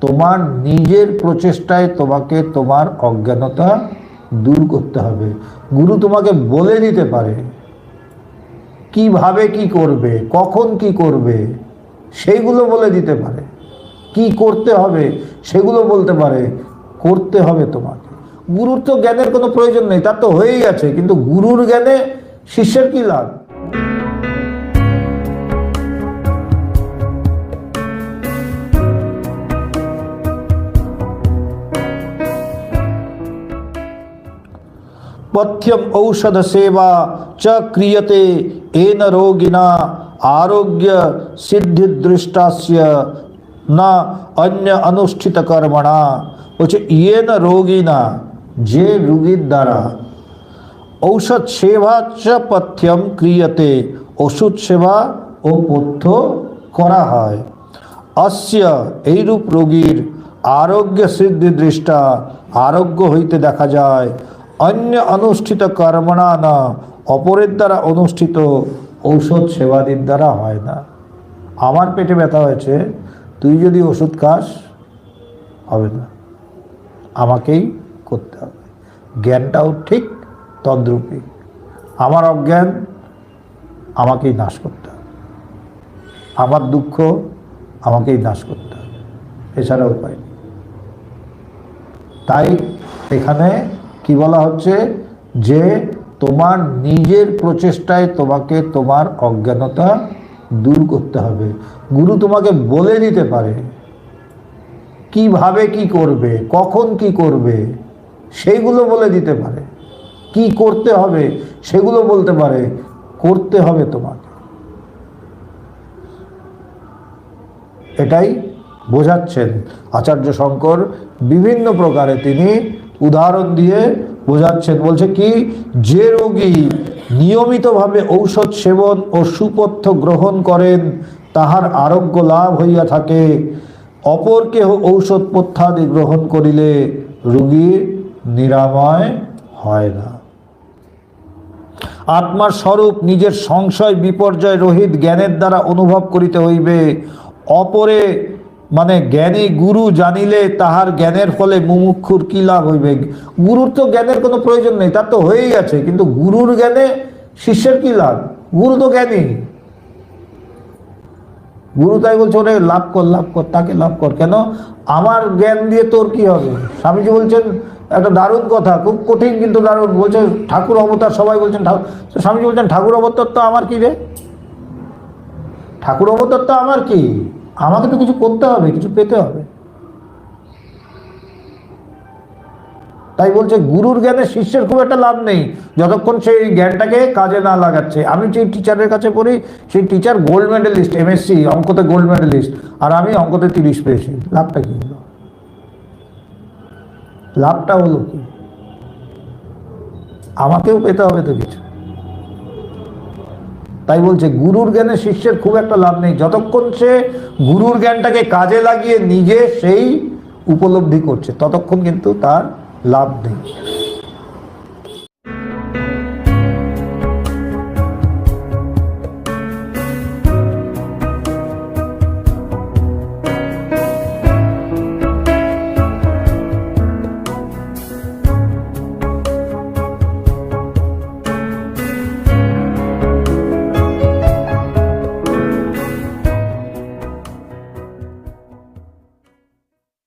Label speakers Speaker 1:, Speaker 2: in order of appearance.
Speaker 1: তোমার নিজের প্রচেষ্টায় তোমাকে তোমার অজ্ঞানতা দূর করতে হবে। গুরু তোমাকে বলে দিতে পারে কীভাবে কি করবে, কখন কি করবে, সেইগুলো বলে দিতে পারে। কি করতে হবে, সেগুলো বলতে পারে। করতে হবে তোমাকে। গুরুর তো জ্ঞানের কোনো প্রয়োজন নেই, তার তো হয়েই গেছে কিন্তু গুরুর জ্ঞানে শিষ্যের কি লাভ? पथ्यम औषध सेवा च क्रियते एन रोगिना आरोग्य सिद्धि दृष्टास्य न अन्य अनुष्ठित কর্মণা বলছে ইয়েন রোগিনা যে রোগীর দ্বারা ঔষধ সেবা চ পথ্যম ক্রিয়তে ওষুধ সেবা ও পথ্য করা হয় অস্য এইরূপ রোগীর আরোগ্য সিদ্ধি দৃষ্টা আরোগ্য হইতে দেখা যায় অন্য অনুষ্ঠিত কর্মণা না, অপরের দ্বারা অনুষ্ঠিত ঔষধ সেবাদির দ্বারা হয় না। আমার পেটে ব্যথা হয়েছে, তুই যদি ওষুধ খাস, হবে না। আমাকেই করতে হবে। জ্ঞানটাও ঠিক তদ্রূপী। আমার অজ্ঞান আমাকেই নাশ করতে হবে। আমার দুঃখ আমাকেই নাশ করতে হবে। এছাড়া উপায় তাই এখানে কি বলা হচ্ছে? যে তোমার নিজের প্রচেষ্টায় তোমাকে তোমার অজ্ঞানতা দূর করতে হবে। গুরু তোমাকে বলে দিতে পারে কীভাবে কি করবে, কখন কি করবে সেইগুলো বলে দিতে পারে। কি করতে হবে, সেগুলো বলতে পারে। করতে হবে তোমাকে। এটাই বোঝাচ্ছেন আচার্য শঙ্কর। বিভিন্ন প্রকারে তিনি উদাহরণ দিয়ে বোঝাচ্ছেন বলছে কি, যে রোগী নিয়মিতভাবে ঔষধ সেবন ও সুপথ্য গ্রহণ করেন, তাহার আরোগ্য লাভ হইয়া থাকে। অপর কেহ ঔষধ পথ্যাদি গ্রহণ করিলে রোগীর নিরাময় হয় না। আত্মার স্বরূপ নিজের সংশয় বিপর্যয় রহিত জ্ঞানের দ্বারা অনুভব করিতে হইবে। অপরে মানে জ্ঞানী গুরু জানিলে তাহার জ্ঞানের ফলে মুমুক্ষুর কি লাভ হইবে? গুরুর তো জ্ঞানের কোনো প্রয়োজন নেই, তার তো হয়েই গেছে কিন্তু গুরুর জ্ঞানে শিষ্যের কি লাভ? গুরু তো জ্ঞানী। গুরু তাই বলছে, ওরে লাভ কর লাভ কর, তাকে লাভ কর, কেন? আমার জ্ঞান দিয়ে তোর কি হবে? স্বামীজি বলছেন, একটা দারুণ কথা, খুব কঠিন কিন্তু দারুণ। বলছে, ঠাকুর অবতার সবাই বলছেন, ঠাকুর স্বামীজি বলছেন, ঠাকুর অবতার তো আমার কি রে? ঠাকুর অবতার তো আমার কি? আমাকে তো কিছু করতে হবে, কিছু পেতে হবে। তাই বলছে, গুরুর জ্ঞানে শিষ্যের খুব একটা লাভ নেই, যতক্ষণ সেই জ্ঞানটাকে কাজে না লাগাচ্ছে। আমি যে টিচারের কাছে পড়ি, সেই টিচার গোল্ড মেডেলিস্ট এমএসসি অঙ্কতে গোল্ড মেডেলিস্ট আর আমি অঙ্কতে তিরিশ পেয়েছি। লাভটা কি হলো? লাভটা হলো কি? আমাকেও পেতে হবে তো কিছু। তাই বলছে, গুরুর জ্ঞানে শিষ্যের খুব একটা লাভ নেই। যতক্ষণ সে গুরুর জ্ঞানটাকে কাজে লাগিয়ে নিজে সেই উপলব্ধি করছে, ততক্ষণ কিন্তু তার লাভ নেই।